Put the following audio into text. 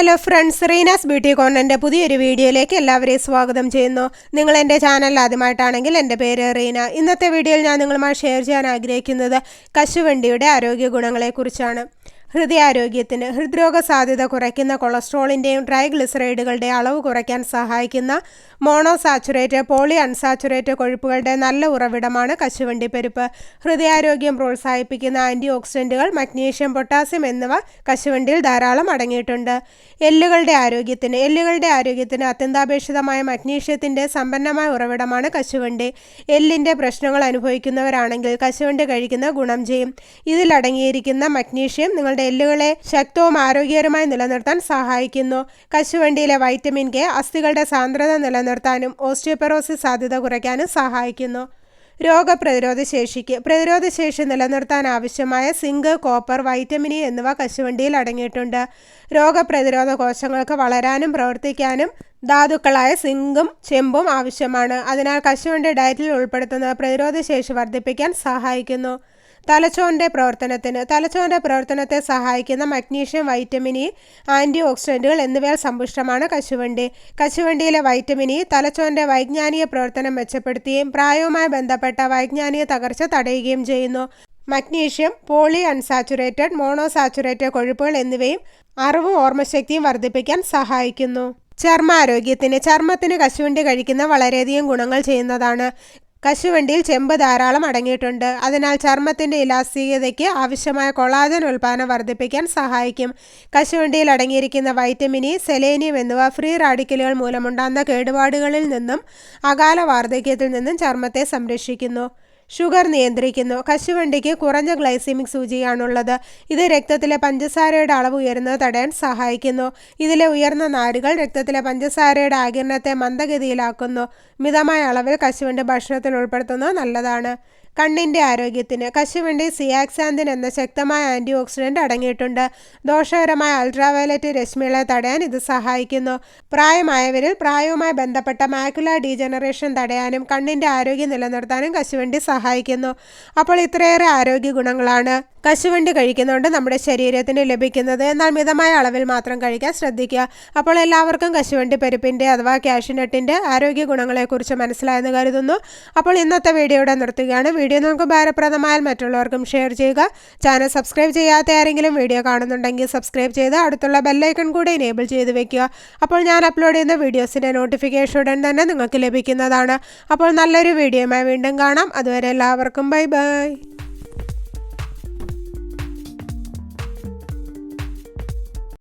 Hello friends Reena's beauty കോർണറിന്റെ പുതിയൊരു വീഡിയോയിലേക്ക് എല്ലാവരെയും സ്വാഗതം ചെയ്യുന്നു. നിങ്ങൾ എന്റെ ചാനൽ ആദ്യമായിട്ടാണെങ്കിൽ എന്റെ പേര് റീന. ഇന്നത്തെ വീഡിയോയിൽ ഞാൻ നിങ്ങളുമായി ഷെയർ ചെയ്യാൻ ആഗ്രഹിക്കുന്നത് കശുവണ്ടിയുടെ ആരോഗ്യ ഗുണങ്ങളെക്കുറിച്ചാണ്. ഹൃദയാരോഗ്യത്തിന് ഹൃദ്രോഗ സാധ്യത കുറയ്ക്കുന്ന കൊളസ്ട്രോളിന്റെയും ട്രൈഗ്ലിസറൈഡുകളുടെ അളവ് കുറയ്ക്കാൻ സഹായിക്കുന്ന മോണോസാച്ചുറേറ്റ് പോളി അൺസാച്ചുറേറ്റ് കൊഴുപ്പുകളുടെ നല്ല ഉറവിടമാണ് കശുവണ്ടിപ്പരിപ്പ്. ഹൃദയാരോഗ്യം പ്രോത്സാഹിപ്പിക്കുന്ന ആന്റി ഓക്സിഡന്റുകൾ മഗ്നീഷ്യം പൊട്ടാസ്യം എന്നിവ കശുവണ്ടിയിൽ ധാരാളം അടങ്ങിയിട്ടുണ്ട്. എല്ലുകളുടെ ആരോഗ്യത്തിന് എല്ലുകളുടെ ആരോഗ്യത്തിന് അത്യന്താപേക്ഷിതമായ മഗ്നീഷ്യത്തിന്റെ സമ്പന്നമായ ഉറവിടമാണ് കശുവണ്ടി. എല്ലിന്റെ പ്രശ്നങ്ങൾ അനുഭവിക്കുന്നവരാണെങ്കിൽ കശുവണ്ടി കഴിക്കുന്ന ഗുണം ചെയ്യും. ഇതിലടങ്ങിയിരിക്കുന്ന മഗ്നീഷ്യം നിങ്ങളുടെ എല്ലുകളെ ശക്തവും ആരോഗ്യകരമായി നിലനിർത്താൻ സഹായിക്കുന്നു. കശുവണ്ടിയിലെ വൈറ്റമിൻ കെ അസ്ഥികളുടെ സാന്ദ്രത നിലനിർത്താനും ഓസ്റ്റിയോപെറോസിസ് സാധ്യത കുറയ്ക്കാനും സഹായിക്കുന്നു. രോഗപ്രതിരോധ ശേഷിക്ക് പ്രതിരോധ ശേഷി നിലനിർത്താൻ ആവശ്യമായ സിങ്ക് കോപ്പർ വൈറ്റമിൻ ഇ എന്നിവ കശുവണ്ടിയിൽ അടങ്ങിയിട്ടുണ്ട്. രോഗപ്രതിരോധ കോശങ്ങൾക്ക് വളരാനും പ്രവർത്തിക്കാനും ധാതുക്കളായ സിങ്കും ചെമ്പും ആവശ്യമാണ്. അതിനാൽ കശുവണ്ടി ഡയറ്റിൽ ഉൾപ്പെടുത്തുന്നത് പ്രതിരോധ ശേഷി വർദ്ധിപ്പിക്കാൻ സഹായിക്കുന്നു. തലച്ചോറിന്റെ പ്രവർത്തനത്തിന് തലച്ചോറിന്റെ പ്രവർത്തനത്തെ സഹായിക്കുന്ന മഗ്നീഷ്യം വൈറ്റമിൻ ഇ ആന്റി ഓക്സിഡന്റുകൾ എന്നിവയാൽ സമ്പുഷ്ടമാണ് കശുവണ്ടി. കശുവണ്ടിയിലെ വൈറ്റമിൻ ഇ തലച്ചോറിന്റെ വൈജ്ഞാനിക പ്രവർത്തനം മെച്ചപ്പെടുത്തുകയും പ്രായവുമായി ബന്ധപ്പെട്ട വൈജ്ഞാനിക തകർച്ച തടയുകയും ചെയ്യുന്നു. മഗ്നീഷ്യം പോളി അൺസാച്ചുറേറ്റഡ് മോണോസാച്ചുറേറ്റഡ് കൊഴുപ്പുകൾ എന്നിവയും അറിവും ഓർമ്മശക്തിയും വർദ്ധിപ്പിക്കാൻ സഹായിക്കുന്നു. ചർമ്മാരോഗ്യത്തിന് ചർമ്മത്തിന് കശുവണ്ടി കഴിക്കുന്ന വളരെയധികം ഗുണങ്ങൾ ചെയ്യുന്നതാണ്. കശുവണ്ടിയിൽ ചെമ്പ് ധാരാളം അടങ്ങിയിട്ടുണ്ട്. അതിനാൽ ചർമ്മത്തിന്റെ ഇലാസ്തികതയ്ക്ക് ആവശ്യമായ കൊളാജൻ ഉൽപ്പാദനം വർദ്ധിപ്പിക്കാൻ സഹായിക്കും. കശുവണ്ടിയിൽ അടങ്ങിയിരിക്കുന്ന വൈറ്റമിൻ ഇ സെലേനിയം എന്നിവ ഫ്രീ റാഡിക്കലുകൾ മൂലമുണ്ടാകുന്ന കേടുപാടുകളിൽ നിന്നും അകാല വാർദ്ധക്യത്തിൽ നിന്നും ചർമ്മത്തെ സംരക്ഷിക്കുന്നു. ഷുഗർ നിയന്ത്രിക്കുന്നു. കശുവണ്ടിക്ക് കുറഞ്ഞ ഗ്ലൈസിമിക് സൂചിയാണുള്ളത്. ഇത് രക്തത്തിലെ പഞ്ചസാരയുടെ അളവ് ഉയരുന്നത് തടയാൻ സഹായിക്കുന്നു. ഇതിലെ ഉയർന്ന നാരുകൾ രക്തത്തിലെ പഞ്ചസാരയുടെ ആകിരണത്തെ മന്ദഗതിയിലാക്കുന്നു. മിതമായ അളവിൽ കശുവണ്ടി ഭക്ഷണത്തിൽ ഉൾപ്പെടുത്തുന്നത് നല്ലതാണ്. കണ്ണിന്റെ ആരോഗ്യത്തിന് കശുവണ്ടി സിയാക്സാന്തിൻ എന്ന ശക്തമായ ആന്റി ഓക്സിഡന്റ് അടങ്ങിയിട്ടുണ്ട്. ദോഷകരമായ അൾട്രാവയലറ്റ് രശ്മികളെ തടയാൻ ഇത് സഹായിക്കുന്നു. പ്രായമായവരിൽ പ്രായവുമായി ബന്ധപ്പെട്ട മാക്കുല ഡീജനറേഷൻ തടയാനും കണ്ണിന്റെ ആരോഗ്യം നിലനിർത്താനും കശുവണ്ടി സഹായിക്കുന്നു. അപ്പോൾ ഇത്രയേറെ ആരോഗ്യ ഗുണങ്ങളാണ്. കശുവണ്ടി കഴിക്കുന്നതുകൊണ്ട് നമ്മുടെ ശരീരത്തിന് ലഭിക്കുന്നത് എന്നാൽ മിതമായ അളവിൽ മാത്രം കഴിക്കാൻ ശ്രദ്ധിക്കുക. അപ്പോൾ എല്ലാവർക്കും കശുവണ്ടി പരിപ്പിന്റെ അഥവാ കാഷ്യൂനട്ടിന്റെ ആരോഗ്യ ഗുണങ്ങളെക്കുറിച്ച് മനസ്സിലായെന്ന് കരുതുന്നു. അപ്പോൾ ഇന്നത്തെ വീഡിയോയുടെ നിർത്തുകയാണ്. വീഡിയോ നമുക്ക് ഭാരപ്രദമായാൽ മറ്റുള്ളവർക്കും ഷെയർ ചെയ്യുക. ചാനൽ സബ്സ്ക്രൈബ് ചെയ്യാത്ത ആരെങ്കിലും വീഡിയോ കാണുന്നുണ്ടെങ്കിൽ സബ്സ്ക്രൈബ് ചെയ്ത് അടുത്തുള്ള ബെല്ലൈക്കൺ കൂടി എനേബിൾ ചെയ്ത് വെക്കുക. അപ്പോൾ ഞാൻ അപ്ലോഡ് ചെയ്യുന്ന വീഡിയോസിന്റെ നോട്ടിഫിക്കേഷൻ ഉടൻ തന്നെ നിങ്ങൾക്ക് ലഭിക്കുന്നതാണ്. അപ്പോൾ നല്ലൊരു വീഡിയോയുമായി വീണ്ടും കാണാം. അതുവരെ എല്ലാവർക്കും ബൈ ബൈ